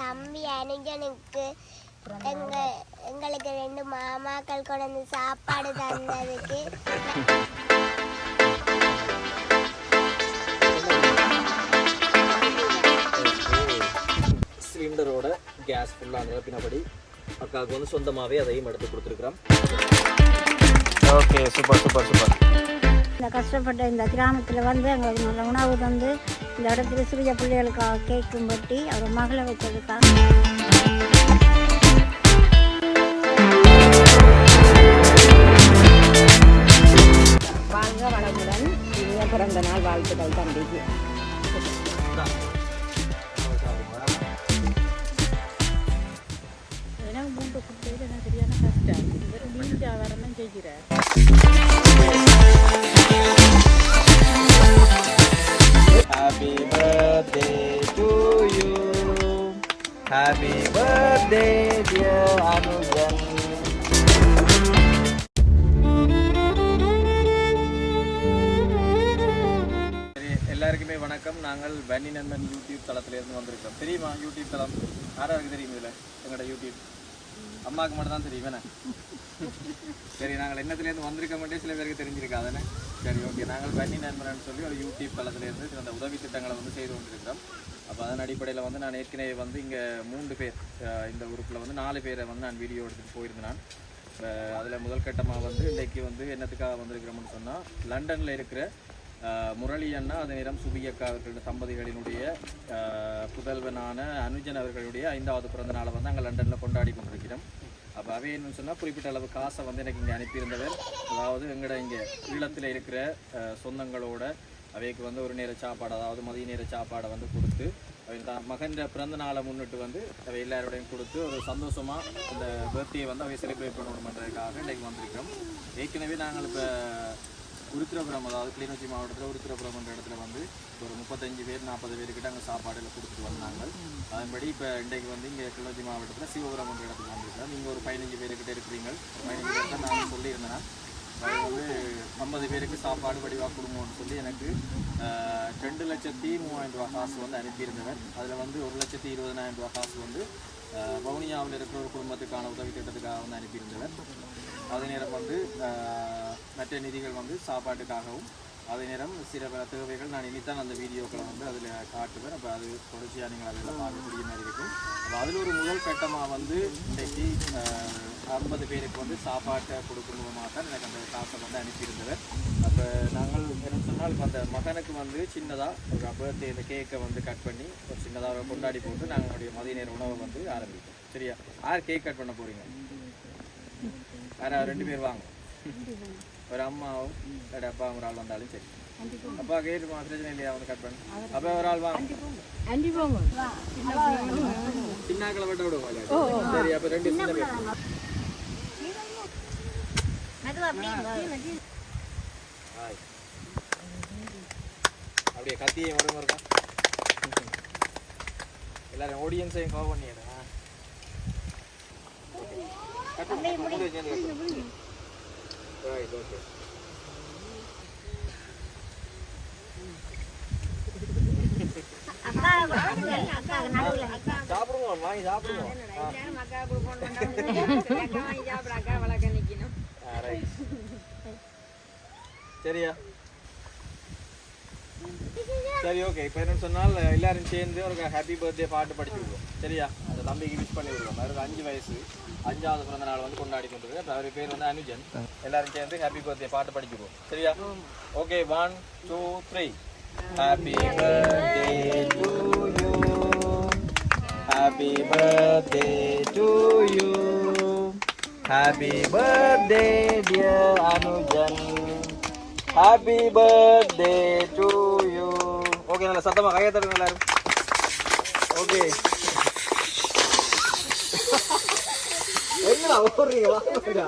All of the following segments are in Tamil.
தம்பி அனுஜனுக்கு எங்க எங்களுக்கு ரெண்டு மாமாக்கள் கொண்டு வந்து சாப்பாடு தந்ததுக்கு. சிலிண்டரோட கேஸ் ஃபுல்லாக நிரப்பினபடி அக்காவுக்கு வந்து சொந்தமாகவே அதையும் எடுத்து கொடுத்துருக்குறோம். ஓகே சூப்பர் சூப்பர் சூப்பர் இந்த கஷ்டப்பட்ட இந்த கிராமத்தில் வந்து எங்களுக்கு நல்ல உணவு தந்து இந்த இடத்துல சிறிய பிள்ளைகளுக்காக கேக்கும் பட்டி அவர் மகளை வச்சதுக்காக வாழ்க வளமுடன் இனிய பிறந்த நாள் வாழ்த்துக்கள் தம்பிக்கு. எனக்கு மூன்று கொடுத்தது எனக்கு சரியான கஷ்டம். இவர் மீன் வியாபாரம் தான் செய்கிறார் ஹாப்பி பர்த்டே டியர் அனுஜன் எல்லாருக்குமே வணக்கம். நாங்கள் வன்னி நண்பன் யூடியூப் தளத்திலேருந்து வந்திருக்கோம். தெரியுமா? யூடியூப் தளம். யாராருக்கு தெரியும் இதில்? எங்களோட யூடியூப். அம்மாவுக்கு மட்டும் தான் தெரியும் சரி நாங்கள் என்னத்துலேருந்து வந்திருக்க மட்டும் சில பேருக்கு தெரிஞ்சிருக்காதானே சரி ஓகே நாங்கள் வன்னி நண்பரன் சொல்லி ஒரு யூடியூப் தளத்திலிருந்து அந்த உதவி திட்டங்களை வந்து செய்து கொண்டிருக்கிறோம். அப்போ அதன் அடிப்படையில் வந்து நான் ஏற்கனவே வந்து இங்கே மூன்று பேர் இந்த குரூப்பில் வந்து நாலு பேரை வந்து நான் வீடியோ எடுத்துகிட்டு போயிருந்தேன். நான் அதில் முதல் கட்டமாக வந்து இன்றைக்கு வந்து என்னத்துக்காக வந்திருக்கிறோம்னு சொன்னால் லண்டனில் இருக்கிற முரளி அண்ணா அதே நேரம் சுபியக்கா அவர்களுடைய தம்பதிகளினுடைய புதல்வனான அனுஜன் அவர்களுடைய ஐந்தாவது பிறந்த நாளை வந்து அங்கே லண்டனில் கொண்டாடி கொண்டிருக்கிறோம். அப்போ அவை என்னன்னு சொன்னால் குறிப்பிட்ட அளவு காசை வந்து எனக்கு இங்கே அனுப்பியிருந்தவர். அதாவது எங்கட இங்கே ஈழத்தில் இருக்கிற சொந்தங்களோட அவைக்கு வந்து ஒரு நேர சாப்பாடு அதாவது மதிய நேர சாப்பாடை வந்து கொடுத்து அவை தான் மகன் பிறந்த நாளை முன்னிட்டு வந்து அவை எல்லாரோடையும் கொடுத்து ஒரு சந்தோஷமாக இந்த பர்த்டே வந்து அவை செலிப்ரேட் பண்ணணுன்றதுக்காக இன்றைக்கு வந்திருக்கிறோம். ஏற்கனவே நாங்கள் இப்போ உருத்திரபுரம் அதாவது கிளிநொச்சி மாவட்டத்தில் உருத்திரபுரம்ன்ற இடத்துல வந்து ஒரு முப்பத்தஞ்சு பேர் நாற்பது பேருக்கிட்ட அங்கே சாப்பாடுல கொடுத்துட்டு வந்தாங்க. அதன்படி இப்போ இன்றைக்கு வந்து இங்கே கிளிநொச்சி மாவட்டத்தில் சிவபுரம் என்ற இடத்துக்கு வந்திருக்கிறோம் நீங்கள் ஒரு பதினஞ்சு பேருக்கிட்ட இருக்கிறீங்க. பதினஞ்சு பேர் தான் நான் சொல்லியிருந்தேன். அது வந்து ஐம்பது பேருக்கு சாப்பாடு வடிவாக கொடுங்கன்னு சொல்லி எனக்கு ரெண்டு லட்சத்தி மூவாயிரம் ரூபா காசு வந்து அனுப்பியிருந்தவர். அதில் வந்து ஒரு லட்சத்தி இருபதனாயிரம் ரூபா காசு வந்து வவுனியாவில் இருக்கிற ஒரு குடும்பத்துக்கான உதவி திட்டத்துக்காக வந்து அனுப்பியிருந்தவர். அதே நேரம் வந்து மற்ற நிதிகள் வந்து சாப்பாட்டுக்காகவும் அதே நேரம் சில பல தேவைகள் நான் இனித்தான் அந்த வீடியோக்களை வந்து அதில் காட்டுவேன். அப்போ அது தொடர்ச்சியாக நீங்கள் அதில் பார்க்கக்கூடிய மாதிரி இருக்கும். அப்போ அதில் ஒரு முதல் கட்டமாக வந்து இன்றைக்கு ஐம்பது பேருக்கு வந்து சாப்பாட்டை கொடுக்கும் மூலமாக தான் எனக்கு அந்த காசை வந்து அனுப்பியிருந்தவர். அப்போ நாங்கள் என்ன சொன்னால் இப்போ அந்த மகனுக்கு வந்து சின்னதாக ஒரு பர்த்டே இந்த கேக்கை வந்து கட் பண்ணி ஒரு சின்னதாக ஒரு கொண்டாடி போட்டு நாங்களுடைய மதிய நேர உணவை வந்து ஆரம்பிப்போம். சரியா? யார் கேக் கட் பண்ண போகிறீங்க யாரா ரெண்டு பேர் வாங்க. ஒரு அம்மாவும் ஒரு அப்பா ஒரு ஆள் வந்தாலும் சரி. அப்பா கேட்டுமா பிரச்சனை இல்லையா? வந்து கட் பண்ணு. அப்போ ஒரு ஆள் வாங்க. சின்னாக்களை மட்டும் விடுவோம் சரி அப்போ ரெண்டு சின்ன பேர். அப்படியே கத்தியை ஒரு இருக்கா எல்லாரும் ஆடியன்ஸையும் கவர் பண்ணிடுறேன். சாப்பிடுவோம் வாங்கி சாப்பிடுவோம். சரியா? சரி ஓகே இப்போ என்ன சொன்னால் எல்லாரும் சேர்ந்து ஒரு ஹாப்பி பர்த்டே பாட்டு படிச்சு விடுவோம் சரியா? அந்த தம்பிக்கு விஷ் பண்ணி விடுவோம் அவருக்கு அஞ்சு வயசு. அஞ்சாவது பிறந்த நாள் வந்து கொண்டாடி கொண்டு அவர் பேர் வந்து அனுஜன் எல்லாரும் சேர்ந்து ஹாப்பி பர்த்டே பாட்டு படிச்சுடுவோம் சரியா okay one two three happy birthday to you happy birthday to you happy birthday dear Anujan happy birthday to you okay நல்ல சத்தமாக கையை தருங்க எல்லாரும் ஓகே என்னடா ஓடுறீங்க வாங்கடா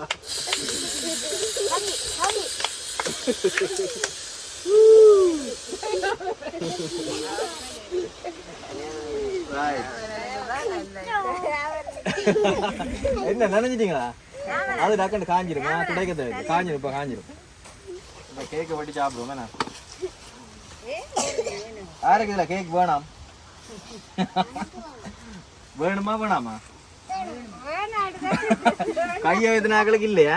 என்ன நினைச்சிட்டீங்களா அது டக்குன்னு காஞ்சிரும். நான் துடைக்க தேவை காஞ்சிரும் இப்போ காஞ்சிரும். இந்த கேக்கை வெட்டி சாப்பிடுவோம் என்ன யாருக்கு இதில் கேக் வேணாம்? வேணுமா வேணாமா? கையை வைத்தினாக்களுக்கு இல்லையா?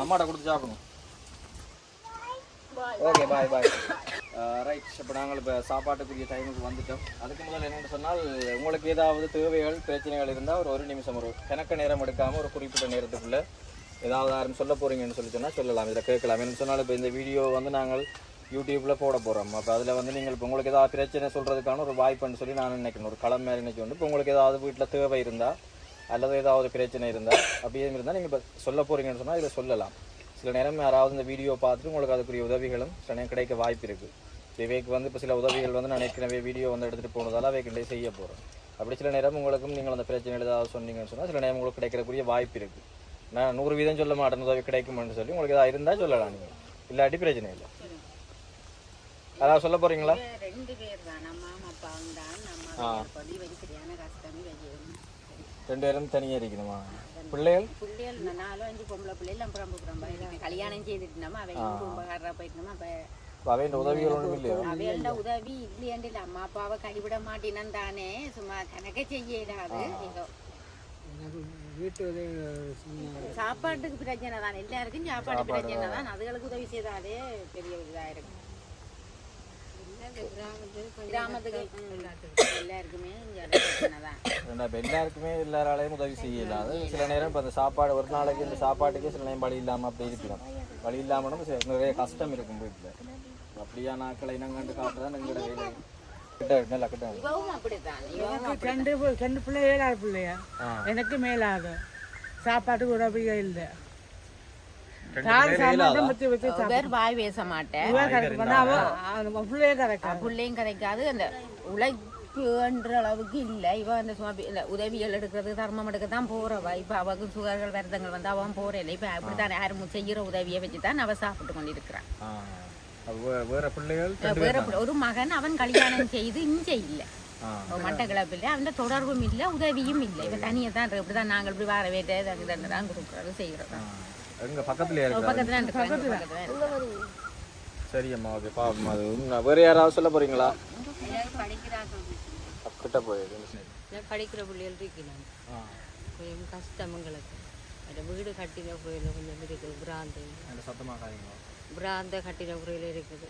அம்மாட்ட கொடுத்து அம்மாட்ட சாப்பிடுங்க ஓகே பாய் பாய் ரைட் இப்போ நாங்கள் இப்போ சாப்பாட்டுக்குரிய டைமுக்கு வந்துட்டோம் அதுக்கு முதல் என்னென்னு சொன்னால் உங்களுக்கு ஏதாவது தேவைகள் பிரச்சனைகள் இருந்தால் ஒரு ஒரு நிமிஷம் ஒரு கணக்க நேரம் எடுக்காமல் ஒரு குறிப்பிட்ட நேரத்துக்குள்ளே ஏதாவது யாரும் சொல்ல போகிறீங்கன்னு சொல்லி சொன்னால் சொல்லலாம் இதில் கேட்கலாம் என்ன சொன்னால் இப்போ இந்த வீடியோ வந்து நாங்கள் யூடியூப்பில் போட போகிறோம் அப்போ அதில் வந்து நீங்கள் இப்போ உங்களுக்கு ஏதாவது பிரச்சனை சொல்கிறதுக்கான ஒரு வாய்ப்புன்னு சொல்லி நான் நினைக்கணும் ஒரு களம் மாதிரி நினைச்சு இப்போ உங்களுக்கு ஏதாவது வீட்டில் தேவை இருந்தால் அல்லது ஏதாவது பிரச்சனை இருந்தால் அப்படியே இருந்தால் நீங்கள் இப்போ சொல்ல போகிறீங்கன்னு சொன்னால் இதை சொல்லலாம். சில நேரம் யாராவது இந்த வீடியோ பார்த்துட்டு உங்களுக்கு அதுக்குரிய உதவிகளும் சில நேரம் கிடைக்க வாய்ப்பு இருக்குது இவைக்கு வந்து இப்போ சில உதவிகள் வந்து நான் ஏற்கனவே வீடியோ வந்து எடுத்துகிட்டு போனதால அவைக்கு செய்ய போகிறேன் அப்படி சில நேரம் உங்களுக்கும் நீங்கள் அந்த பிரச்சனை ஏதாவது சொன்னீங்கன்னு சொன்னால் சில நேரம் உங்களுக்கு கிடைக்கிறக்கூடிய வாய்ப்பு இருக்குது நான் நூறு வீதம் சொல்ல மாட்டேன் உதவி கிடைக்குமான்னு சொல்லி உங்களுக்கு ஏதாவது இருந்தால் சொல்லலாம் நீங்கள் இல்லாட்டி பிரச்சனை இல்லை. அதாவது சொல்ல போகிறீங்களா ரெண்டு பேர் தான் நம்ம அப்பா தான். நம்ம ஆ. படி வரி சரியான கஷ்டம் வைக்கணும் ரெண்டு பேரும் தனியாக இருக்கணுமா? பிள்ளைகள்? பிள்ளைகள் நாலு அஞ்சு பொம்பளை பிள்ளைகள் அப்புறம் அப்புறம் கல்யாணம் செய்துட்டு நம்ம அவங்க உபகாரா போயிட்டு நம்ம அப்ப அவையின் உதவிகள் ஒன்றும் இல்லையோ? அவையோட உதவி இல்லையாண்டு இல்லை அம்மா அப்பாவை கைவிட மாட்டேன்னு தானே சும்மா கணக்க செய்யலாது ஏதோ. சாப்பாட்டுக்கு பிரச்சனை தான் எல்லாருக்கும் சாப்பாடு பிரச்சனை தான். அதுகளுக்கு உதவி செய்தாலே பெரிய ஒரு இதா இருக்கும். எல்லாருக்குமே எல்லாராலையும் உதவி செய்யலாது சில நேரம் இப்போ அந்த சாப்பாடு ஒரு நாளைக்கு இந்த சாப்பாட்டுக்கே சில நேரம் வழி இல்லாமல் அப்படி இருக்கிறோம் வழி இல்லாமலும் நிறைய கஷ்டம் இருக்கும் வீட்டில். அப்படியா நாட்களை இனங்கண்டு காட்டுறதா எங்களோட வேலை. எனக்கு மேலாது சாப்பாட்டுக்கு உதவியே இல்லை. பேர் வாய் பேச மாட்டேன் பிள்ளையும் கிடைக்காது. அந்த உழைப்புன்ற அளவுக்கு இல்லை. இவ அந்த சும்மா இல்ல உதவிகள் எடுக்கிறது தர்மம் எடுக்க தான் போறவ இப்ப அவக்கு சுகர்கள் விரதங்கள் வந்து அவன் போறல இப்ப அப்படித்தான் யாரும் செய்யற உதவியை வச்சு தான் அவ சாப்பிட்டு வேற பிள்ளை- ஒரு மகன் அவன் கல்யாணம் செய்து இஞ்ச இல்லை. ஆ. மட்டக்களப்பில் அவன் தொடர்பும் இல்லை உதவியும் இல்லை. இவன் தனியாக தான் இருக்கு. இப்படிதான் நாங்கள் இப்படி வார வேட்டை தான் தான் கொடுக்குறது செய்கிறோம். எங்க பக்கத்துலயே இருக்கிறாங்க பக்கத்துல இருக்கிறாங்க பக்கத்துல. இருக்கிறாங்க. சரி அம்மா ஓகே பாவம் அது. வேற யாராவது சொல்ல போறீங்களா? கிட்ட போயிடுது. படிக்கிற பிள்ளைகள் இருக்கலாம் ஆ. கொஞ்சம் கஷ்டம் எங்களுக்கு. அந்த வீடு கட்டின குறையில் கொஞ்சம் இருக்குது பிராந்தை. பிராந்த கட்டின குறையில் இருக்குது.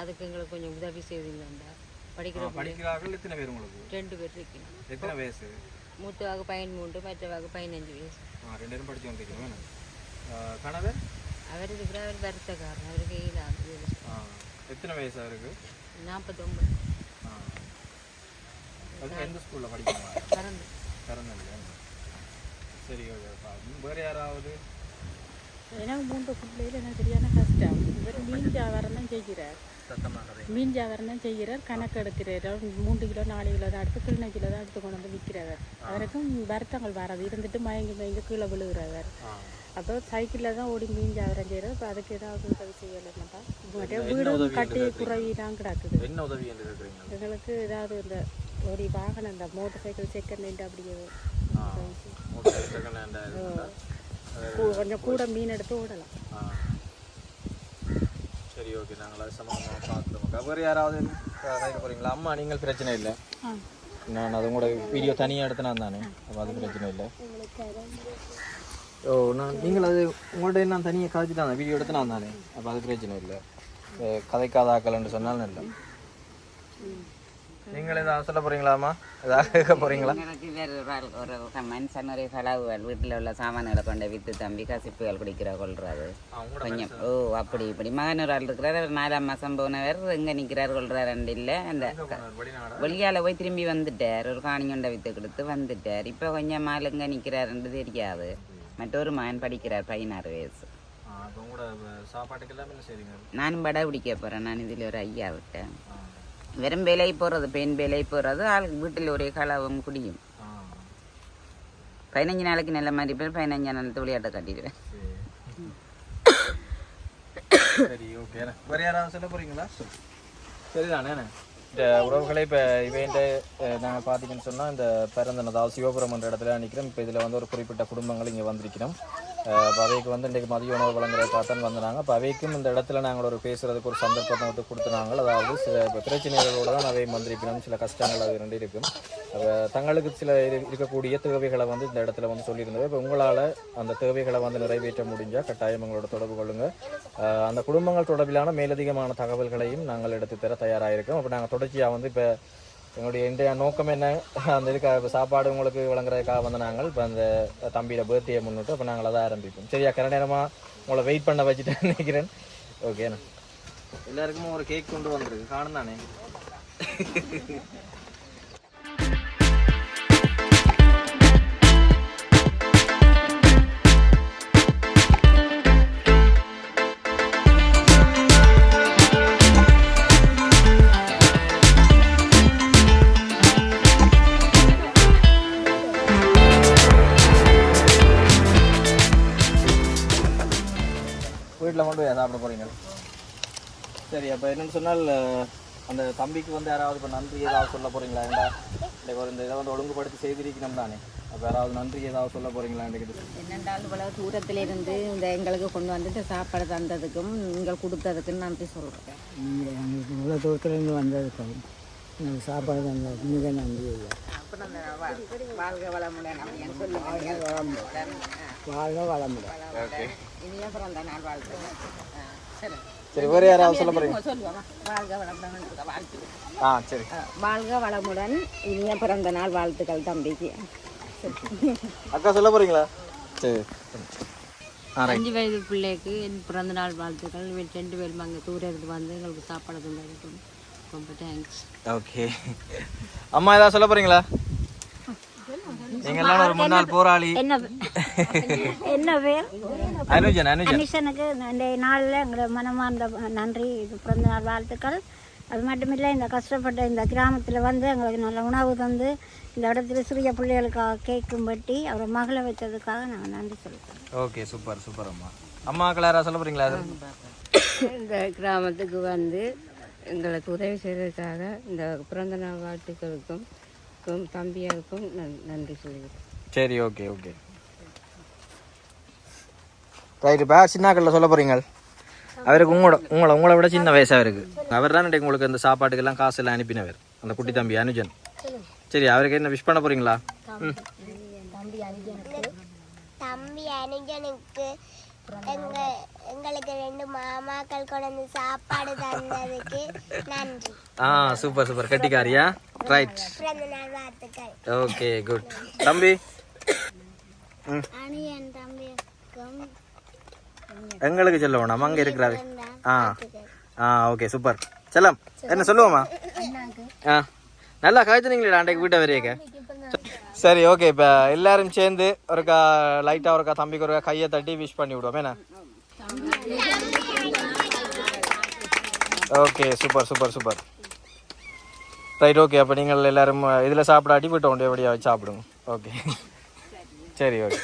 அதுக்கு எங்களுக்கு கொஞ்சம் உதவி செய்வீங்கண்டா படிக்கிற பிள்ளை. படிக்கிறார்கள் எத்தனை பேர் உங்களுக்கு? ரெண்டு பேர் இருக்கணும் எத்தனை வயசு? மூத்தவாக்கு பதிமூன்று மற்றவாக்கு பதினஞ்சு வயசு. ஆ ரெண்டு பேரும் படிச்சு வந்துருக்கீங்க கணவர் அவர் இருக்கிற அவர் வருத்தக்காரன் அவருக்கு ஈழாது ஆ எத்தனை வயசு அவருக்கு நாற்பத்தொம்பது அது எந்த ஸ்கூலில் படிக்கணுமா பறந்து பிறந்தது சரி வேறு யாராவது எனக்கு மூன்று பிள்ளைகள் எனக்கு சரியான கஷ்டம் இவர் மீன் வியாபாரம் தான் செய்கிறார் மீன் வியாபாரம் தான் செய்கிறார் கணக்கு எடுக்கிறார் மூன்று கிலோ நாலு கிலோ தான் எடுத்து கிலோ கிலோ தான் எடுத்து கொண்டு வந்து விற்கிறவர் அவருக்கும் வருத்தங்கள் வராது இருந்துட்டு மயங்கி மயங்கி கீழே விழுகிறவர் அப்போ சைக்கிளில் தான் ஓடி மீன் வியாபாரம் செய்கிறது இப்போ அதுக்கு ஏதாவது உதவி செய்யலைன்னாப்பா வீடும் உதவி கட்டி தான் கிடக்குது. என்ன உதவி என்று இருக்கிறீங்க எங்களுக்கு ஏதாவது இந்த ஒரு வாகனம் இந்த மோட்டர் சைக்கிள் செகண்ட் ஹேண்ட் அப்படியே கொஞ்சம் கூட மீன் எடுத்து ஓடலாம். சரி ஓகே. நாங்கள் அது பார்க்குறோம் வேறு யாராவது ரைடு போகிறீங்களா அம்மா நீங்கள் பிரச்சனை இல்லை. நான் அது உங்களோட வீடியோ தனியாக எடுத்து நான் தானே அப்போ அது பிரச்சனை இல்லை. ஓ நான் நீங்கள் அது உங்கள்கிட்ட நான் தனியாக கதைச்சிட்டு அந்த வீடியோ எடுத்து நான் தானே. அப்போ அது பிரச்சனை இல்லை. கதைக்காத ஆக்கலன்னு சொன்னாலும் இல்லை நீங்கள் ஏதாவது சொல்ல போறீங்களாம்மா? ஏதாவது கேட்க வேறு ஒரு மனுஷன் ஒரு செலவுகள் வீட்டில் உள்ள சாமான்களை கொண்டு விற்று தம்பி கசிப்புகள் குடிக்கிற கொள்றாரு கொஞ்சம் ஓ அப்படி இப்படி. மகன் ஒரு ஆள் இருக்கிறார் ஒரு நாலாம் மாதம் போனவர் எங்கே நிற்கிறார் கொள்றாரு இல்லை. அந்த வெளியால் போய் திரும்பி வந்துட்டார். ஒரு காணியொண்டை விற்று கொடுத்து வந்துட்டார். இப்போ கொஞ்சம் மால் எங்கே நிற்கிறாருன்றது தெரியாது. மற்றொரு மகன் படிக்கிறார் பதினாறு வயசு. நானும் படை பிடிக்க போகிறேன் நான் இதில் ஒரு ஐயா விட்டேன். வெறும் வேலை போகிறது பெண் வேலை போகிறது ஆள் வீட்டில் ஒரே களவும் குடியும். பதினஞ்சு நாளைக்கு நல்ல மாதிரி பேர் பதினஞ்சு நாள் விளையாட்டை கட்டிடுவேன். சரி. ஓகே வேற யாராவது சொல்ல போறீங்களா? சரிதானே இந்த உறவுகளை இப்போ இவன்ட்டு நாங்கள் பார்த்தீங்கன்னு சொன்னால் இந்த பிறந்த அதாவது சிவபுரம் என்ற இடத்துல நிற்கிறோம் இப்போ இதில் வந்து ஒரு குறிப்பிட்ட குடும்பங்கள் இங்கே வந்திருக்கிறோம். இப்போ அவைக்கு வந்து இன்றைக்கு மதிய உணவு வழங்குறதுக்காக தான் வந்தாங்க இப்போ அவைக்கும் இந்த இடத்துல நாங்கள் ஒரு பேசுறதுக்கு ஒரு சந்தர்ப்பத்தை வந்து கொடுத்துனாங்க அதாவது சில இப்போ பிரச்சனைகளோடு தான் அவை வந்திருக்கணும் சில கஷ்டங்கள் அது ரெண்டு இருக்கும். தங்களுக்கு சில இரு- இருக்கக்கூடிய தேவைகளை வந்து இந்த இடத்துல வந்து சொல்லியிருந்தது. இப்போ உங்களால் அந்த தேவைகளை வந்து நிறைவேற்ற முடிஞ்சால் கட்டாயம் எங்களோட தொடர்பு கொள்ளுங்க. அந்த குடும்பங்கள் தொடர்பிலான மேலதிகமான தகவல்களையும் நாங்கள் எடுத்து தர தயாராக இருக்கோம். அப்போ நாங்கள் தொடர்ச்சியாக வந்து இப்போ என்னுடைய இன்றைய நோக்கம் என்ன? அந்த இதுக்காக இப்போ சாப்பாடு உங்களுக்கு வழங்குறதுக்காக வந்து நாங்கள் இப்போ அந்த தம்பியோட பர்த்டே முன்னிட்டு அப்போ நாங்கள் அதை ஆரம்பிப்போம். சரியா? கர நேரமாக உங்களை வெயிட் பண்ண வச்சுட்டு நினைக்கிறேன். ஓகேண்ணா எல்லாருக்குமே ஒரு கேக் கொண்டு வந்துருக்கு. காணும் தானே சாப்பிட போறீங்க. சரி அப்போ என்னன்னு சொன்னால் அந்த தம்பிக்கு வந்து யாராவது இப்போ நன்றி ஏதாவது சொல்ல போறீங்களா? ஏண்டா ஒரு இந்த இதை வந்து ஒழுங்குபடுத்தி செய்திருக்கணும் தானே. அப்போ யாராவது நன்றி ஏதாவது சொல்ல போறீங்களா எனக்கு என்னென்றால் இவ்வளவு தூரத்துல இருந்து இந்த எங்களுக்கு கொண்டு வந்துட்டு சாப்பாடு தந்ததுக்கும் நீங்கள் கொடுத்ததுக்கும் நன்றி சொல்கிறேன் இவ்வளோ தூரத்துலேருந்து வந்ததுக்கு எனக்கு சாப்பாடு தந்தது மிக நன்றி ஐயா. வாழ்க வளமுடன். வாழ்க வளமுடன். இனிய பிறந்த நாள் வாழ்த்து சரி. சரி வேறு யாராவது சொல்ல வாழ்த்து ஆ சரி. வாழ்க வளமுடன். இனிய பிறந்த நாள் வாழ்த்துக்கள் தம்பிக்கு. அக்கா சொல்ல போறீங்களா? சரி. அஞ்சு வயது பிள்ளைக்கு என் பிறந்த நாள் வாழ்த்துக்கள். ரெண்டு பேரும் அங்கே தூர இருந்து வந்து எங்களுக்கு சாப்பாடு தந்ததுக்கும் ரொம்ப தேங்க்ஸ் ஓகே அம்மா ஏதாவது சொல்ல போறீங்களா? நீங்க எல்லாம் ஒரு முன்னாள் போராளி. என்ன என்ன பேர் அனுஜன் அனுஜன். அனிஷனுக்கு இந்த நாளில் எங்களை மனமார்ந்த நன்றி இது பிறந்த நாள் வாழ்த்துக்கள். அது மட்டுமில்லை இந்த கஷ்டப்பட்ட இந்த கிராமத்தில் வந்து எங்களுக்கு நல்ல உணவு தந்து இந்த இடத்துல சிறிய பிள்ளைகளுக்காக கேக்கும் வெட்டி அவரை மகளை வச்சதுக்காக நாங்கள் நன்றி சொல்லுறோம் ஓகே சூப்பர் சூப்பர் அம்மா. அம்மாக்கள் யாராவது சொல்ல போறீங்களா? அது இந்த கிராமத்துக்கு வந்து எங்களுக்கு உதவி செய்ததுக்காக இந்த பிறந்த நாள் வாழ்த்துக்களுக்கும் கும்- தம்பியாருக்கும் நன்- நன்றி சொல்கிறேன் சரி ஓகே ஓகே. ரைட் இப்போ சின்னாக்கல்ல சொல்ல போறீங்க. அவருக்கு உங்களோட உங்களை உங்களை விட சின்ன வயசு அவருக்கு. அவர் தான் உங்களுக்கு இந்த சாப்பாட்டுக்கெல்லாம் காசு எல்லாம் அனுப்பினவர். அந்த குட்டி தம்பி அனுஜன். சரி அவருக்கு என்ன விஷ் பண்ண போறீங்களா? ம் தம்பி அனுஜனுக்கு. எங்க எங்களுக்கு ரெண்டு மாமாக்கள் கொண்டு சாப்பாடு தந்ததுக்கு நன்றி. ஆ சூப்பர் சூப்பர். கட்டிக்காரியா? ரைட் ஓகே குட் தம்பி ம் எங்களுக்கு சொல்ல வேணாம் அங்கே இருக்கிறாரு. ஆ. ஆ ஓகே சூப்பர் செல்லம் என்ன சொல்லுவோமா ஆ. நல்லா கழிச்சுனீங்களா அன்றைக்கு வீட்டை வரையக்க. சரி ஓகே இப்போ எல்லாரும் சேர்ந்து ஒருக்கா லைட்டாக ஒருக்கா தம்பிக்கு ஒருக்கா கையை தட்டி விஷ் பண்ணி விடுவோம். என்ன? Okay super super super right okay அப்போ நீங்கள் எல்லாரும் இதில் சாப்பிடாட்டி வீட்டை கொண்டு வழியாக சாப்பிடுங்க. ஓகே சரி ஓகே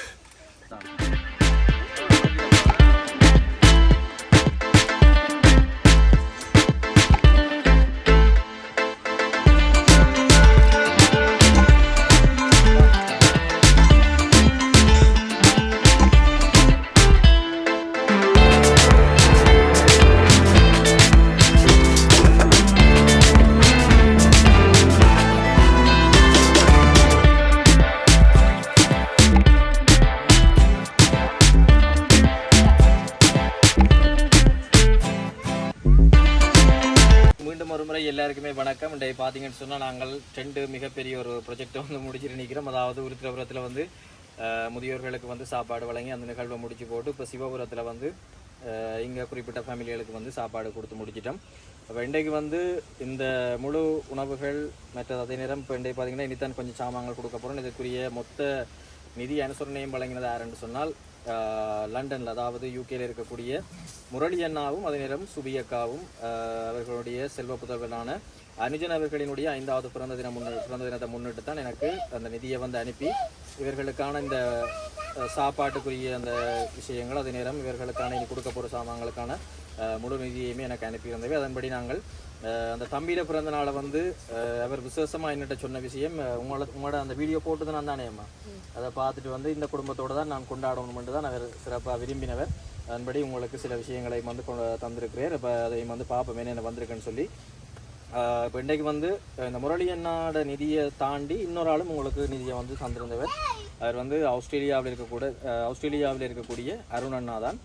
முறை எல்லாருக்குமே வணக்கம். இன்றைக்கு பார்த்தீங்கன்னு சொன்னால் நாங்கள் ரெண்டு மிகப்பெரிய ஒரு ப்ரொஜெக்டை வந்து முடிச்சிட்டு நிற்கிறோம் அதாவது உருத்திரபுரத்தில் வந்து முதியோர்களுக்கு வந்து சாப்பாடு வழங்கி அந்த நிகழ்வை முடிச்சு போட்டு இப்போ சிவபுரத்தில் வந்து இங்கே குறிப்பிட்ட ஃபேமிலிகளுக்கு வந்து சாப்பாடு கொடுத்து முடிச்சிட்டோம். அப்போ இன்றைக்கு வந்து இந்த முழு உணவுகள் மற்ற அதே நேரம் இப்போ இன்றைக்கு பார்த்தீங்கன்னா இனித்தான் கொஞ்சம் சாமான்கள் கொடுக்க போகிறோம் இதுக்குரிய மொத்த நிதி அனுசரணையும் வழங்கினது யாருன்னு சொன்னால் லண்டனில் அதாவது யூகேயில் இருக்கக்கூடிய முரளி அண்ணாவும் அதே நேரம் சுபியக்காவும் அவர்களுடைய செல்வ புதல்வனான அனுஜன் அவர்களினுடைய ஐந்தாவது பிறந்த தினம் முன்னு பிறந்த தினத்தை முன்னிட்டு தான் எனக்கு அந்த நிதியை வந்து அனுப்பி இவர்களுக்கான இந்த சாப்பாட்டுக்குரிய அந்த விஷயங்கள் அதே நேரம் இவர்களுக்கான இனி கொடுக்க போகிற சாமான்களுக்கான முழு நிதியையுமே எனக்கு அனுப்பியிருந்தவை. அதன்படி நாங்கள் அந்த தம்பியில் பிறந்த நாளை வந்து அவர் விசேஷமாக என்னட்ட சொன்ன விஷயம் உங்களோட உங்களோட அந்த வீடியோ போட்டது நான் தானே அம்மா. அதை பார்த்துட்டு வந்து இந்த குடும்பத்தோடு தான் நான் கொண்டாடணுமென்று தான் அவர் சிறப்பாக விரும்பினவர். அதன்படி உங்களுக்கு சில விஷயங்களை வந்து கொண்டு தந்திருக்கிறேன். இப்போ அதையும் வந்து பார்ப்போம் என்ன வந்திருக்குன்னு சொல்லி. இப்போ இன்றைக்கு வந்து இந்த முரளி அண்ணாட நிதியை தாண்டி இன்னொரு ஆளும் உங்களுக்கு நிதியை வந்து தந்திருந்தவர். அவர் வந்து ஆஸ்திரேலியாவில் இருக்கக்கூட ஆஸ்திரேலியாவில் இருக்கக்கூடிய அருண் அண்ணா தான்.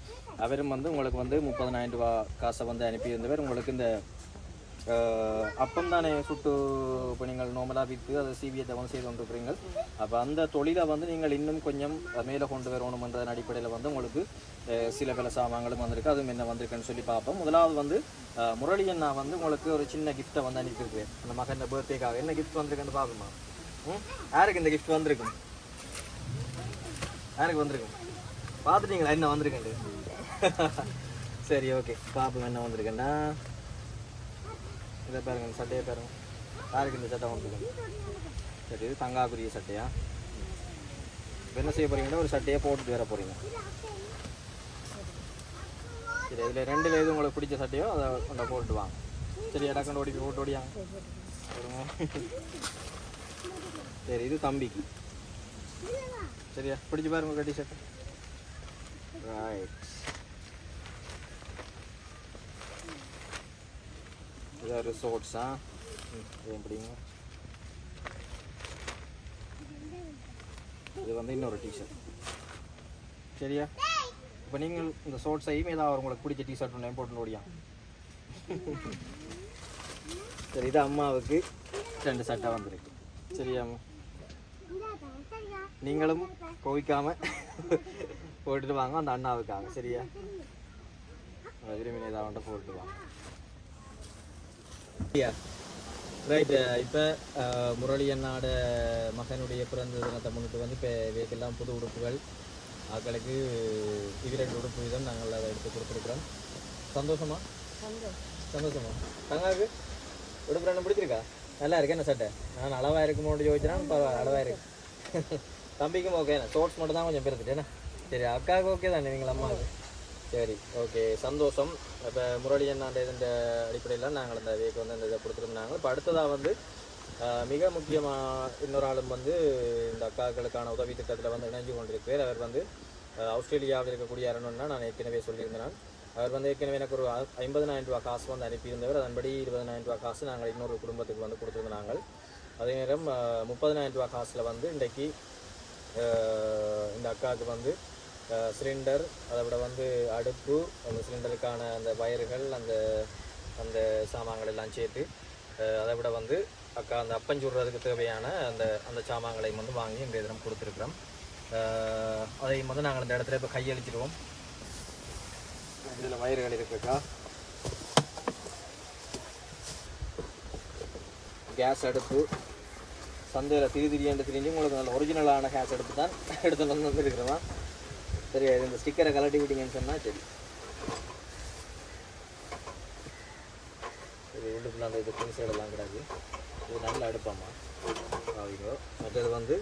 அவரும் வந்து உங்களுக்கு வந்து முப்பதனாயிரம் ரூபா காசை வந்து அனுப்பியிருந்தவர். உங்களுக்கு இந்த அப்பம் தானே சுட்டு இப்போ நீங்கள் நோமலாக விற்று அதை சிபிஐ வந்து செய்து கொண்டிருக்கிறீங்க அப்போ அந்த தொழிலை வந்து நீங்கள் இன்னும் கொஞ்சம் மேலே கொண்டு வரணுமன்றதன் அடிப்படையில் வந்து உங்களுக்கு சில பல சாமான்களும் வந்திருக்கு. அதுவும் என்ன வந்திருக்குன்னு சொல்லி பார்ப்போம். முதலாவது வந்து முரளி அண்ணா வந்து உங்களுக்கு ஒரு சின்ன கிஃப்ட்டை வந்து அனுப்பியிருக்கேன் அந்த மகன் பர்த்டேக்காக என்ன கிஃப்ட் வந்திருக்குன்னு பார்ப்போமா ம்? யாருக்கு இந்த கிஃப்ட் வந்திருக்கும்? யாருக்கு வந்திருக்கும்? பார்த்துட்டீங்களா? என்ன வந்திருக்கேன் சரி ஓகே பார்ப்போம் என்ன வந்திருக்கேன்னா. இதை பாருங்க இந்த சட்டையை பாருங்க. யாருக்கு இந்த சட்டை வந்திருக்கு சரி இது தங்காக்குரிய சட்டையா? இப்போ என்ன செய்ய போறீங்கன்னா ஒரு சட்டையை போட்டுட்டு வர போறீங்க. சரி இதில் ரெண்டுல எது உங்களுக்கு பிடிச்ச சட்டையோ அதை கொண்டா போட்டுட்டு வாங்க. சரி இடக்கண்டு ஓடி போட்டு ஓடியாங்க சரி இது தம்பிக்கு சரியா? பிடிச்சி பாருங்க கட்டி சட்டை. ரைட் இது ஒரு எப்படிங்க இது வந்து இன்னொரு டிஷர்ட் சரியா? இப்போ நீங்கள் இந்த ஷோர்ட்ஸையும் ஏதாவது உங்களுக்கு பிடிச்ச டிஷர்ட் ஒன்று போட்டு ஓடியா? சரி இது அம்மாவுக்கு ரெண்டு சட்டை வந்திருக்கு. சரியாம்மா நீங்களும் கோவிக்காம போட்டுட்டு வாங்க அந்த அண்ணாவுக்காக. சரியா? விரும்பின ஏதாவது போட்டுட்டு வாங்க. ரைட் இப்போ முரளி அண்ணாட மகனுடைய பிறந்த தினத்தை முன்னிட்டு வந்து இப்போ இவைக்கெல்லாம் புது உடுப்புகள் ஆக்களுக்கு இரண்டு உடுப்பு வீதம் நாங்கள் அதை எடுத்து கொடுத்துருக்குறோம். சந்தோஷமா? சந்தோஷமா. தங்காவுக்கு உடுப்பு ரெண்டு பிடிச்சிருக்கா? நல்லா இருக்கு என்ன சட்டை? நான் அளவாக இருக்குமோன்னு யோசிச்சேன்னா பரவாயில்ல அளவாக இருக்கு. தம்பிக்கும் ஓகே ஷோர்ட்ஸ் மட்டும் தான் கொஞ்சம் பெருத்துட்டேன்னா சரி அக்காவுக்கு ஓகே தானே நீங்கள் அம்மாவுக்கு? சரி ஓகே. சந்தோஷம். இப்போ முரளி அண்ணாண்ட இந்த அடிப்படையில் நாங்கள் அந்த வேக்கு வந்து அந்த இதை கொடுத்துருந்தாங்க. இப்போ அடுத்ததாக வந்து மிக முக்கியமாக இன்னொரு ஆளும் வந்து இந்த அக்காக்களுக்கான உதவி திட்டத்தில் வந்து இணைஞ்சு கொண்டிருக்கிறார். அவர் வந்து ஆஸ்திரேலியாவில் இருக்கக்கூடிய அரணுன்னா நான் ஏற்கனவே சொல்லியிருந்தேன். அவர் வந்து ஏற்கனவே எனக்கு ஒரு ஐம்பதனாயிரம் ரூபா காசு வந்து அனுப்பியிருந்தவர். அதன்படி இருபதனாயிரம் ரூபா காசு நாங்கள் இன்னொரு குடும்பத்துக்கு வந்து கொடுத்துருந்தாங்க அதே நேரம் முப்பதனாயிரம் ரூபா காசில் வந்து இன்றைக்கு இந்த அக்காவுக்கு வந்து சிலிண்டர் அதை விட வந்து அடுப்பு அந்த சிலிண்டருக்கான அந்த வயர்கள் அந்த அந்த சாமான்கள் எல்லாம் சேர்த்து அதை விட வந்து அக்கா அந்த அப்பஞ்சுடுறதுக்கு தேவையான அந்த அந்த சாமான்களையும் வந்து வாங்கி இந்த தினம் கொடுத்துருக்குறோம். அதையும் வந்து நாங்கள் இந்த இடத்துல இப்போ கையளிச்சிடுவோம். இதில் வயர்கள் இருக்குக்கா. கேஸ் அடுப்பு. சந்தையில் திரு திரியாண்டு திரிஞ்சு உங்களுக்கு நல்ல ஒரிஜினலான கேஸ் அடுப்பு தான் எடுத்து வந்து வந்துருக்குறோம். சரி இது இந்த ஸ்டிக்கரை கலட்டி விட்டீங்கன்னு சொன்னால் சரி. சரி உள்ளுக்குள்ள அந்த இது பின்சைடெல்லாம் கிடையாது இது நல்ல அடுப்பாம்மா. ஆவிங்க மற்றது வந்து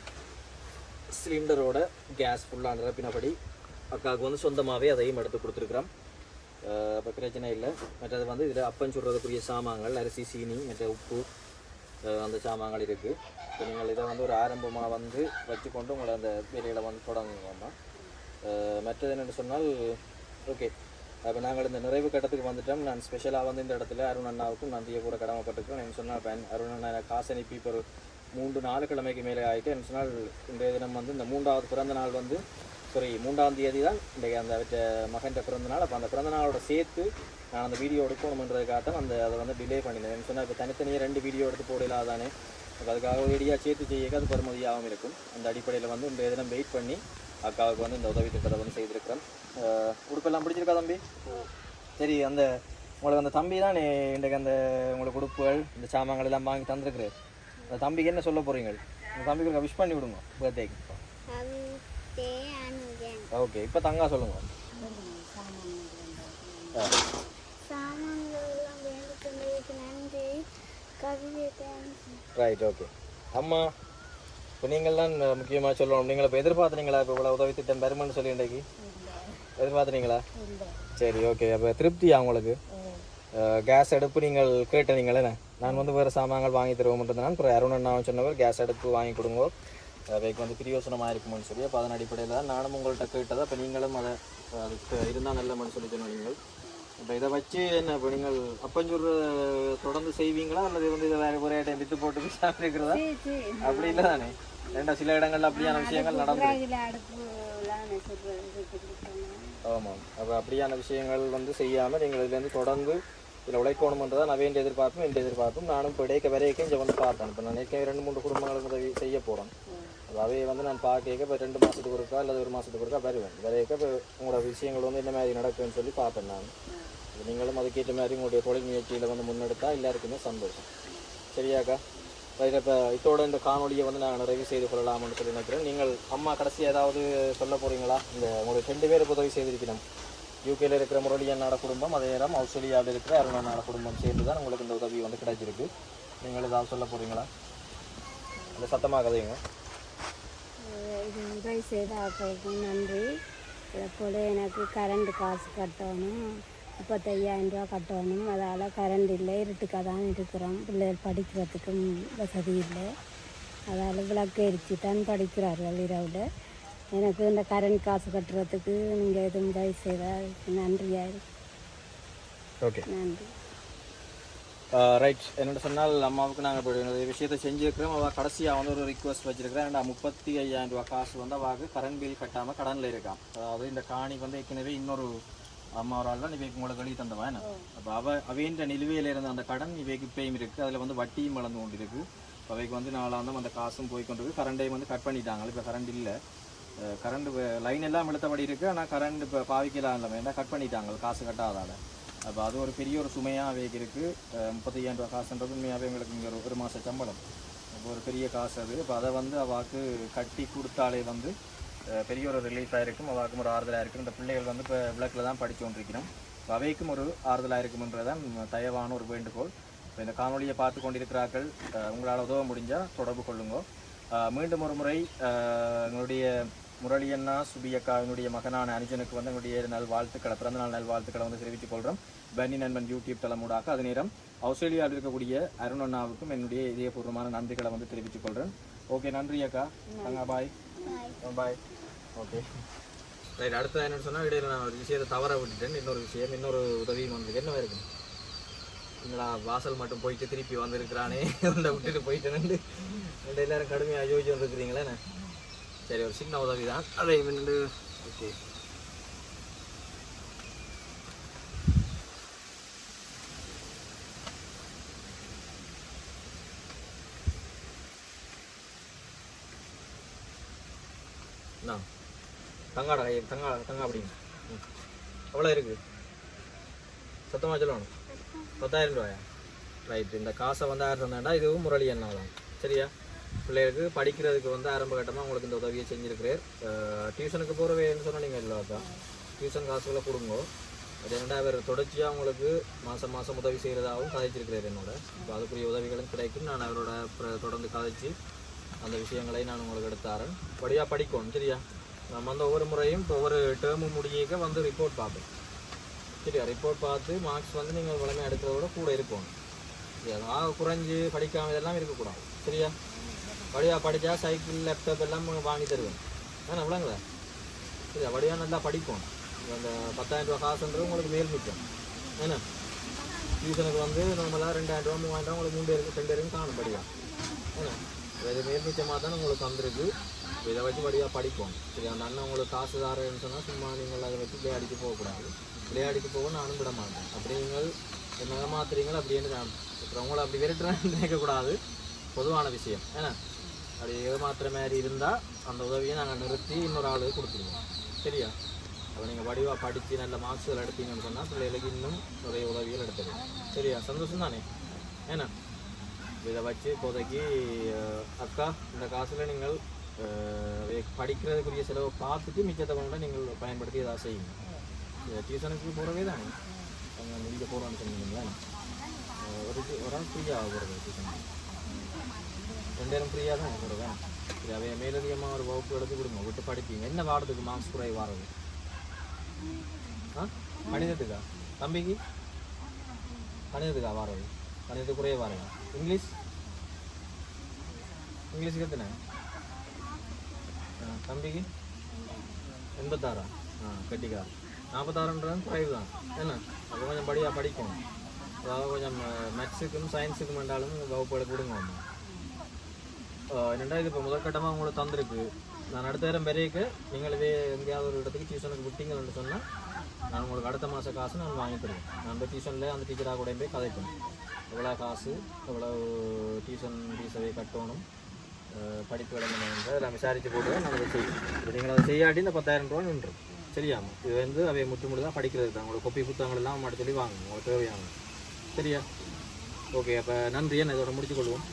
சிலிண்டரோட கேஸ் ஃபுல்லாக நிரப்பினபடி அக்காவுக்கு வந்து சொந்தமாகவே அதையும் எடுத்து கொடுத்துருக்குறோம். அப்போ பிரச்சனை இல்லை. மற்றது வந்து இதில் அப்பம் சுடுறதுக்குரிய சாமான்கள் அரிசி சீனி மற்ற உப்பு அந்த சாமான்கள் இருக்குது இப்போ நீங்கள் இதை வந்து ஒரு ஆரம்பமாக வந்து வச்சுக்கொண்டு உங்களை அந்த வேலையில் வந்து தொடங்குவோம்மா. மற்றது என்னென்னு சொன்னால் ஓகே அப்போ நாங்கள் இந்த நிறைவு கட்டத்துக்கு வந்துட்டோம். நான் ஸ்பெஷலாக வந்து இந்த இடத்துல அருண் அண்ணாவுக்கும் நந்தியை கூட கடமைப்பட்டிருக்கோம் என்ன சொன்னால் இப்போ அருண் அண்ணா காசு அனுப்பி இப்போ ஒரு மூன்று நாலு கிழமைக்கு மேலே ஆகிட்டு என்ன சொன்னால் இன்றைய தினம் வந்து இந்த மூன்றாவது பிறந்த நாள் வந்து சாரி மூன்றாம் தேதி தான் இன்றைக்கு அந்த அவற்ற மகன் பிறந்த நாள். அப்போ அந்த பிறந்த நாளோட சேர்த்து நான் அந்த வீடியோ எடுக்கணுமன்றதுக்காக தான் அந்த அதை வந்து டிலே பண்ணினேன். சொன்னால் இப்போ தனித்தனியாக ரெண்டு வீடியோ எடுத்து போடலாம் தானே அப்போ அதுக்காக ரெடியாக சேர்த்து செய்யக்க அது பருமதியாகவும் இருக்கும். அந்த அடிப்படையில் வந்து இன்றைய தினம் வெயிட் பண்ணி அக்காவுக்கு வந்து இந்த உதவி திட்டத்தை வந்து செய்திருக்கிறேன். உடுப்பெல்லாம் பிடிச்சிருக்கா தம்பி? சரி அந்த உங்களுக்கு அந்த தம்பி தான் இன்றைக்கு அந்த உங்களுக்கு உடுப்புகள் இந்த சாமான்கள் எல்லாம் வாங்கி தந்திருக்குறாரு. அந்த தம்பிக்கு என்ன சொல்ல போகிறீங்க அந்த தம்பிக்கு விஷ் பண்ணி விடுங்க பர்த்டேக்கு ஓகே இப்போ தங்கா சொல்லுங்க. ரைட் ஓகே அம்மா இப்போ நீங்கள்லாம் முக்கியமாக சொல்லணும். நீங்கள் இப்போ எதிர்பார்த்தீங்களா? இப்போ இவ்வளோ உதவி திட்டம் பெருமைன்னு சொல்லி இன்றைக்கு? எதிர்பார்த்தீங்களா? சரி ஓகே. அப்போ திருப்தியா உங்களுக்கு? கேஸ் அடுப்பு நீங்கள் கேட்டீங்களே நான் வந்து வேறு சாமான்கள் வாங்கி தருவோம்ன்றதுனால அப்புறம் அருண் அண்ணாவும் சொன்னவர். கேஸ் அடுப்பு வாங்கி கொடுங்க. அவைக்கு வந்து பிரியோசனமாக இருக்கும்னு சொல்லி அப்போ அதன் அடிப்படையில் தான் நானும் உங்கள்கிட்ட கேட்டதை. அப்போ நீங்களும் அதை அதுக்கு இருந்தால் நல்லமன்னு சொல்லி சொன்னோம் நீங்கள் இப்போ இதை வச்சு என்ன இப்போ நீங்கள் அப்பஞ்சூர் தொடர்ந்து செய்வீங்களா? அல்லது வந்து இதை வேறு ஒரே டைம் வித்து போட்டு பேசாமல் இருக்கிறதா அப்படி இல்லை தானே ஏன்டா சில இடங்கள்ல அப்படியான விஷயங்கள் நடந்து ஆமாம். அப்போ அப்படியான விஷயங்கள் வந்து செய்யாமல் நீங்கள் இதுலேருந்து தொடர்ந்து இதில் உழைக்கணுமன்றதை நான் வேண்டிய எதிர்பார்ப்பும் எந்த எதிர்பார்ப்பும் நானும் இப்போ இடைக்க வரைக்கும் இங்கே வந்து பார்த்தேன் இப்போ நான் ஏற்கனவே ரெண்டு மூணு குடும்பங்களுக்கு உதவி செய்ய போகிறேன் அவை வந்து நான் பார்க்க இப்போ ரெண்டு மாதத்துக்கு ஒருக்கா அல்லது ஒரு மாதத்துக்கு ஒருக்கா வருவேன். வரையக்க இப்போ உங்களோட விஷயங்கள் வந்து என்ன மாதிரி நடக்குன்னு சொல்லி பார்ப்பேன் நான். நீங்களும் அதுக்கேற்ற மாதிரி உங்களுடைய தொழில் முயற்சியில் வந்து முன்னெடுத்தா எல்லாருக்குமே சந்தோஷம். சரியாக்கா ரைட் இப்போ இதோட இந்த காணொலியை வந்து நான் நிறைவு செய்து கொள்ளலாம்னு சொல்லி நினைக்கிறேன். நீங்கள் அம்மா கடைசி ஏதாவது சொல்ல போகிறீங்களா இந்த உங்களுக்கு ரெண்டு பேருக்கு உதவி செய்திருக்கணும். யூகேல இருக்கிற முரளி அண்ணாட குடும்பம் அதே நேரம் ஆஸ்திரேலியாவில் இருக்கிற அருணா அண்ணாட குடும்பம் சேர்ந்து தான் உங்களுக்கு இந்த உதவி வந்து கிடைச்சிருக்கு. நீங்கள் ஏதாவது சொல்ல போகிறீங்களா அந்த சத்தமாக கதைங்க உதவி செய்த ஆட்களுக்கு நன்றி. இதை போல் எனக்கு கரண்ட் காசு கட்டணும். முப்பத்தையாயிரம் ரூபா கட்டணும். அதால் கரண்ட் இல்லை. இருட்டுக்காக தான் இருக்கிறோம். பிள்ளைகள் படிக்கிறதுக்கும் வசதி இல்லை. அதால் விளக்கு எரிச்சு தான் படிக்கிறார்கள் இரவில். எனக்கு இந்த கரண்ட் காசு கட்டுறதுக்கு நீங்கள் எதுவும் உதவி செய்தால் நன்றியாக இருக்கு நன்றி. ரைட் என்னோட சொன்னால் அம்மாவுக்கு நாங்கள் இப்போ விஷயத்தை செஞ்சுருக்கிறோம். அவள் கடைசியாக வந்து ஒரு ரிக்வஸ்ட் வச்சிருக்கிறேன் ஏன்னா முப்பத்தி ஐயாயிரம் ரூபா காசு வந்து அவாவுக்கு கரண்ட் பில் கட்டாமல் கடனில் இருக்கான். அதாவது இந்த காணி வந்து ஏற்கனவே இன்னொரு அம்மா ஒரு ஆள் தான் இவைக்கு உங்களுக்கு எழுதி தந்தவன். அப்போ அவ அவைன்ற நிலுவையில் இருந்த அந்த கடன் இவைக்கு இப்பயும் இருக்குது அதில் வந்து வட்டியும் வளர்ந்து கொண்டு இருக்கு அவைக்கு வந்து நாளாந்தம் அந்த காசும் போய் கொண்டு இருக்கு கரண்டையும் வந்து கட் பண்ணிட்டாங்க. இப்போ கரண்ட் இல்லை. கரண்ட் லைன் எல்லாம் இழுத்தபடி இருக்குது ஆனால் கரண்ட் இப்போ பாவிக்கலாம் இல்லை வேண்டாம் கட் பண்ணிட்டாங்க. காசு கட்டாதால. அப்போ அது ஒரு பெரிய ஒரு சுமையாக அவைக்கு இருக்குது முப்பத்தையாயிரம் ரூபா காசுன்றது உண்மையாகவே எங்களுக்கு இங்கே ஒரு ஒரு மாத சம்பளம். அப்போ ஒரு பெரிய காசு அது. இப்போ அதை வந்து அவாக்கு கட்டி கொடுத்தாலே வந்து பெரிய ஒரு ரிலீஃபாக இருக்கும் அவாக்கும் ஒரு ஆறுதலாக இருக்கும். இந்த பிள்ளைகள் வந்து இப்போ விளக்கில் தான் படித்து கொண்டிருக்கிறோம். இப்போ அவைக்கும் ஒரு ஆறுதலாக இருக்கும்ன்றதான் தயவான ஒரு வேண்டுகோள். இப்போ இந்த காணொலியை பார்த்து கொண்டிருக்கிறார்கள். உங்களால் உதவ முடிஞ்சால் தொடர்பு கொள்ளுங்க. மீண்டும் ஒரு முறை எங்களுடைய முரளியண்ணா சுபியக்கா என்னுடைய மகனான அனுஜனுக்கு வந்து எங்களுடைய நல் வாழ்த்துக்களை பிறந்தநாள் நல் வாழ்த்துக்களை வந்து தெரிவித்துக் கொள்கிறோம் பன்னி நண்பன் யூடியூப் தலைமூடாக அது நேரம் ஆஸ்திரேலியாவில் இருக்கக்கூடிய அருண் அண்ணாவுக்கும் என்னுடைய இதயபூர்வமான நன்றிகளை வந்து தெரிவித்துக் கொள்கிறேன் ஓகே நன்றி அக்கா. அங்க பாய் பாய் ஓகே ரைட் அடுத்த என்னன்னு சொன்னால் இடையில நான் ஒரு விஷயத்தை தவற விட்டுட்டேன். இன்னொரு விஷயம் இன்னொரு உதவியும் வந்திருக்கு என்ன இருக்கும் என்னடா வாசல் மட்டும் போயிட்டு திருப்பி வந்திருக்கிறானே. அந்த விட்டுட்டு போயிட்டேன்னு ரெண்டு எல்லாரும் கடுமையாக யோசிச்சு வந்துருக்கிறீங்களே என்ன? சரி ஒரு சின்ன உதவி தான் அதை வந்து ஓகே என்ன தங்காடா கை தங்கா தங்கா அப்படிங்க ம். எவ்வளோ இருக்குது சத்தமாக சொல்லணும். பத்தாயிரம் ரூபாயா? ரைட் இந்த காசை வந்து யார் தந்தாண்டா இதுவும் முரளி அண்ணா தான். சரியா? பிள்ளைகளுக்கு படிக்கிறதுக்கு வந்து ஆரம்ப கட்டமாக உங்களுக்கு இந்த உதவியை செஞ்சுருக்கிறேன் டியூஷனுக்கு போகிறவேன்னு சொன்னால் நீங்கள் இல்லை டியூஷன் காசுகளை கொடுங்க. அது என்னடா அவர் தொடர்ச்சியாக உங்களுக்கு மாதம் மாதம் உதவி செய்கிறதாகவும் கதைச்சிருக்கிறார் என்னோட. இப்போ அதுக்குரிய உதவிகளும் கிடைக்கும். நான் அவரோட தொடர்ந்து கதைச்சி அந்த விஷயங்களை நான் உங்களுக்கு எடுத்தாரன் படியாக படிக்கணும் சரியா? நம்ம வந்து ஒவ்வொரு முறையும் இப்போ ஒவ்வொரு டேர்மு முடியக்க வந்து ரிப்போர்ட் பார்ப்போம். சரியா? ரிப்போர்ட் பார்த்து மார்க்ஸ் வந்து நீங்கள் வளமை எடுக்கிறத விட கூட இருக்கணும் ஏதாவது குறைஞ்சி படிக்காமல் இதெல்லாம் இருக்கக்கூடாது. சரியா? வழியாக படித்தா சைக்கிள் லேப்டாப் எல்லாம் வாங்கி தருவேன். ஏன்னா விளங்குதா? சரியா? வழியாக நல்லா படிப்போம். அந்த பத்தாயிரம் ரூபா காசுன்றது உங்களுக்கு மேல் மிச்சம் ஏன்னா டியூஷனுக்கு வந்து நம்மளாம் ரெண்டாயிரம் ரூபா மூவாயிரம் ரூபா உங்களுக்கு மூணு பேருக்கு ரெண்டு பேருக்கும் காணும் படியா? ஏன்னா இது மேல் தான் உங்களுக்கு வந்திருக்கு. இதை வச்சு வடிவாக படிப்போம். சரி அந்த அண்ணன் உங்களுக்கு காசு தாரேன்னு சொன்னால் சும்மா நீங்கள் அதை வச்சு விளையாடிக்கு போகக்கூடாது. விளையாடிக்கு போக நானும் விட மாட்டேன். அப்படி நீங்கள் என்ன ஏமாத்துறீங்களோ அப்படின்னு நான் இப்போ உங்களை அப்படி விரட்டுறேன்னு நினைக்கக்கூடாது. பொதுவான விஷயம். ஏன்னா அப்படி ஏமாத்துற மாதிரி இருந்தால் அந்த உதவியை நாங்கள் நிறுத்தி இன்னொரு ஆளுக்கு கொடுத்துருவோம். சரியா? அப்போ நீங்கள் வடிவாக படித்து நல்ல மார்க்ஸுகள் எடுத்தீங்கன்னு சொன்னால் பிள்ளைகளுக்கு இன்னும் நிறைய உதவிகள் எடுத்துருவோம் சரியா? சந்தோஷம் தானே ஏன்னா இதை வச்சு இப்போதைக்கு அக்கா இந்த காசில் நீங்கள் படிக்கிறதுக்குரிய செலவை பார்த்துட்டு மிச்சத்தை கொண்டு நீங்கள் பயன்படுத்தி ஏதாவது செய்யுங்க. டியூஷனுக்கு போகிறவே தானே? அங்கே முடிக்க போகிறோன்னு சொன்னீங்களா ஒரு ஒரு ஆள் ஃப்ரீயாக போகிறது டியூஷன் ரெண்டு ஃப்ரீயாக தான் போகிறதா சரி அவைய மேலதிகமாக ஒரு வகுப்பு எடுத்து கொடுங்க. விட்டு படிப்பீங்க. என்ன வாரத்துக்கு மார்க்ஸ் குறை வாரது ஆ? கணிதத்துக்கா தம்பிக்கு? கணிதத்துக்கா வாரது? கணிதத்துக்கு குறைய பாருங்கள் இங்கிலீஷ்? இங்கிலீஷுக்கு எத்தனை ஆ, தம்பிக்கு? எண்பத்தாறா? ஆ கட்டிக்கார் நாற்பத்தாறுன்றது குறைவு தான். என்ன? அப்போ கொஞ்சம் படியாக படிக்கும். அதாவது கொஞ்சம் மேக்ஸுக்கும் சயின்ஸுக்கும் வேண்டாலும் வகுப்பு கொடுங்க விடுங்க ரெண்டாவது என்னடா இது இப்போ முதற்கட்டமாக உங்களுக்கு தந்திருக்கு? நான் அடுத்த நேரம் பெரியக்கு நீங்கள் இதே எங்கேயாவது ஒரு இடத்துக்கு டியூஷனுக்கு விட்டீங்கன்னு சொன்னால் நான் உங்களுக்கு அடுத்த மாத காசு நான் வாங்கி தருவேன். நான் அந்த டியூஷனில் அந்த டீச்சராக கூட போய் கதைப்பேன். எவ்வளோ காசு எவ்வளோ டியூஷன் ஃபீஸவை கட்டணும். படிப்பு விளம்பரம் நான் விசாரித்து போட்டு நான் அதை செய்வேன் இப்போ நீங்கள் அதை செய்யாட்டி இந்த பத்தாயிரம் ரூபா நின்றும் சரியாமா இது வந்து அவை முற்று முழு தான் படிக்கிறது தான். உங்களோட கொப்பி புத்தகங்கள் எல்லாம் மட்டும் சொல்லி வாங்க உங்களுக்கு தேவையான சரியா? ஓகே அப்போ நன்றி. நான் இதோட முடிச்சு கொள்வோம்.